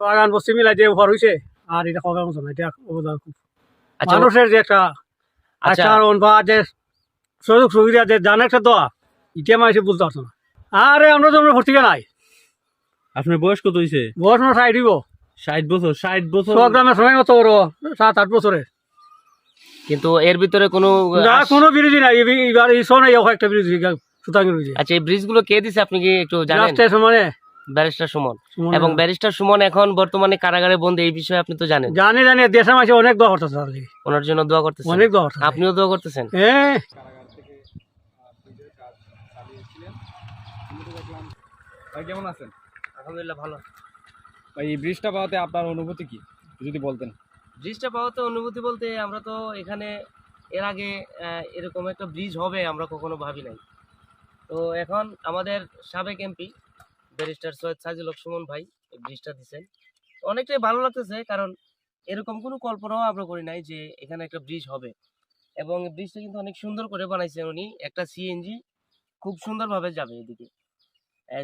বাগান বস্তি মিলাই যে উপর হয়েছে আর এটা কবে মতো না এটা অবদান খুব। আচ্ছা। মানুষের যে একটা আচ্ছা। আচরণ বা যে সুযোগ সুবিধা যে জানে একটা দেওয়া এটা মানুষে বুঝতে পারছ না। আরে আমরা তো আমরা ভর্তি নাই। আপনার বয়স কত হয়েছে বয়স সাইড দিব ষাট বছর ষাট বছর। সব গ্রামের সময় মতো বড় সাত আট বছরে কিন্তু এর ভিতরে কোনো না কোনো বিরোধী নাই। এবি- এবার এই শোনে একটা বিরোধী সুতাং বিরোধী। আচ্ছা এই ব্রিজগুলো কে দিছে আপনি কি একটু জানেন? রাস্তায় সমানে ব্যারিস্টার সুমন। এবং ব্যারিস্টার সুমন এখন বর্তমানে কারাগারে বন্দী এই বিষয়ে আপনি তো জানেন। জানি জানি দেশের মাসে অনেক দোয়া করতেছে ওনার জন্য দোয়া করতেছেন। অনেক দোয়া আপনিও দোয়া করতেছেন? হ্যাঁ ভাই কেমন আছেন? আলহামদুলিল্লাহ ভালো। ভাই এই ব্রিজটা পাওয়াতে আপনার অনুভূতি কি? যদি বলতেন। ব্রিজটা পাওয়াতে অনুভূতি বলতে আমরা তো এখানে এর আগে এরকম একটা ব্রিজ হবে আমরা কখনো ভাবি নাই। তো এখন আমাদের সাবেক এমপি ব্যারিস্টার সৈয়দ সাজিল হক সুমন ভাই ব্রিজটা দিচ্ছেন অনেকটাই ভালো লাগতেছে, কারণ এরকম কোনো কল্পনাও আমরা করি নাই যে এখানে একটা ব্রিজ হবে। এবং ব্রিজটা কিন্তু অনেক সুন্দর করে বানাইছেন উনি। একটা সিএনজি খুব সুন্দরভাবে যাবে এদিকে।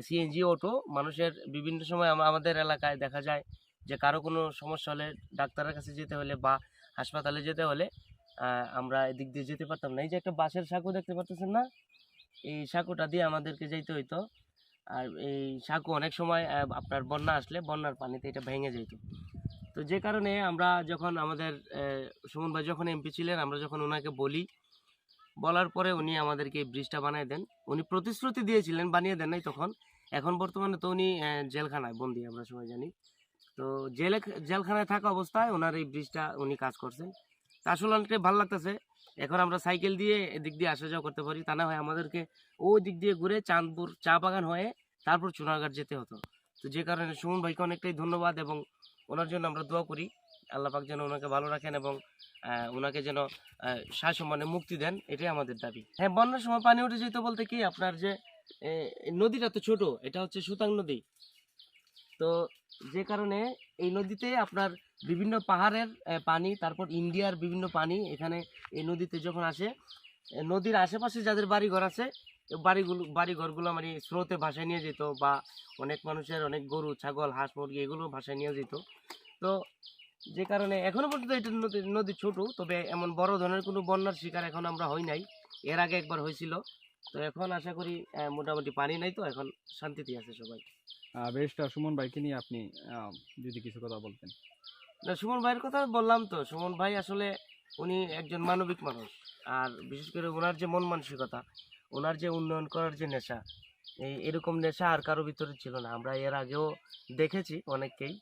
সিএনজি অটো মানুষের বিভিন্ন সময় আমাদের এলাকায় দেখা যায় যে কারও কোনো সমস্যা হলে ডাক্তারের কাছে যেতে হলে বা হাসপাতালে যেতে হলে আমরা এদিক দিয়ে যেতে পারতাম না। এই যে একটা বাঁশের সাঁকো দেখতে পারতেছেন না? এই সাঁকোটা দিয়ে আমাদেরকে যেতে হইতো। আর এই সাঁকো অনেক সময় আপনার বন্যা আসলে বন্যার পানিতে এটা ভেঙে যেত তো যে কারণে আমরা যখন আমাদের সুমন ভাই যখন এমপি ছিলেন, আমরা যখন ওনাকে বলি, বলার পরে উনি আমাদেরকে এই ব্রিজটা বানিয়ে দেন। উনি প্রতিশ্রুতি দিয়েছিলেন, বানিয়ে দেন নাই তখন। এখন বর্তমানে তো উনি জেলখানায় বন্দি, আমরা সবাই জানি। তো জেলে, জেলখানায় থাকা অবস্থায় ওনার এই ব্রিজটা উনি কাজ করছেন। তা আসলে অনেকটাই ভালো লাগতেছে। এখন আমরা সাইকেল দিয়ে এদিক দিয়ে আসা যাওয়া করতে পারি। তা না হয় আমাদেরকে ওই দিক দিয়ে ঘুরে চাঁদপুর চা বাগান হয়ে তারপর চুনারঘাট যেতে হতো। তো যে কারণে সুমন ভাইকে অনেকটাই ধন্যবাদ এবং ওনার জন্য আমরা দোয়া করি। আল্লাহ পাক যেন ওনাকে ভালো রাখেন এবং ওনাকে যেন সসম্মানে মুক্তি দেন। এটাই আমাদের দাবি। হ্যাঁ বন্যার সময় পানি উঠে যেত বলতে কি আপনার যে নদীটা তো ছোট, এটা হচ্ছে সুতাং নদী। তো যে কারণে এই নদীতে আপনার বিভিন্ন পাহাড়ের পানি, তারপর ইন্ডিয়ার বিভিন্ন পানি এখানে এই নদীতে যখন আসে নদীর আশেপাশে যাদের বাড়িঘর আছে বাড়িগুলো, বাড়িঘরগুলো মানে স্রোতে ভাসায় নিয়ে যেত বা অনেক মানুষের অনেক গরু, ছাগল, হাঁস, মুরগি এগুলো ভাসায় নিয়ে যেত। তো যে কারণে এখনও পর্যন্ত এটা নদী নদী ছোটো, তবে এমন বড় ধরনের কোনো বন্যার শিকার এখন আমরা হই নাই। এর আগে একবার হয়েছিল। তো এখন আশা করি মোটামুটি পানি নাই তো, এখন শান্তিতে আছে সবাই। ব্রিজটা সুমন ভাইকে নিয়ে আপনি যদি কিছু কথা বলতেন। না সুমন ভাইয়ের কথা বললাম তো। সুমন ভাই আসলে উনি একজন মানবিক মানুষ। আর বিশেষ করে ওনার যে মন মানসিকতা ওনার যে উন্নয়ন করার যে নেশা এই এরকম নেশা আর কারও ভিতরে ছিল না। আমরা এর আগেও দেখেছি অনেককেই।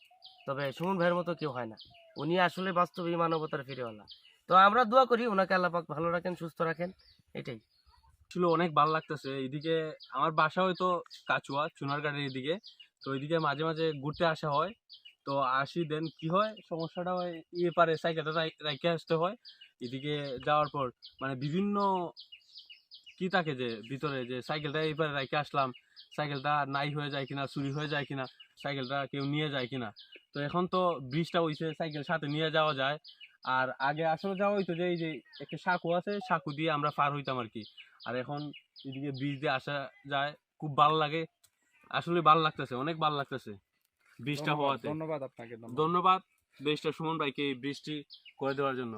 তবে সুমন ভাইয়ের মতো কেউ হয় না। উনি আসলে বাস্তবিক মানবতার ফিরেওয়ালা। তো আমরা দোয়া করি ওনাকে আল্লাহ পাক ভালো রাখেন সুস্থ রাখেন। এটাই। ছিল অনেক ভালো লাগতেছে। এইদিকে আমার বাসা হয়তো কাচুয়া চুনারঘাটের এদিকে তো ওইদিকে মাঝে মাঝে ঘুরতে আসা হয়। তো আসি দেন কি হয়? সমস্যাটা হয় ইয়ে পারে সাইকেলটা রাইখে আসতে হয়। এদিকে যাওয়ার পর মানে বিভিন্ন কি থাকে যে, ভিতরে যে সাইকেলটা এইবারে রাইখে আসলাম সাইকেলটা নাই হয়ে যায় কিনা, চুরি হয়ে যায় কিনা সাইকেলটা কেউ নিয়ে যায় কিনা। তো এখন তো ব্রিজটা হইছে সাইকেল সাথে নিয়ে যাওয়া যায়। আর আগে আসলে যাওয়া হইতো যে, এই যে একটা সাঁকু আছে, সাঁকু দিয়ে আমরা পার হইতাম আর কি আর এখন এদিকে ব্রিজ দিয়ে আসা যায়, খুব ভালো লাগে। আসলে ভালো লাগতেছে অনেক ভালো লাগতেছে বৃষ্টি হওয়াতে। ধন্যবাদ আপনাকে ধন্যবাদ। ব্রিজটা সুমন ভাইকে এই বৃষ্টি করে দেওয়ার জন্য।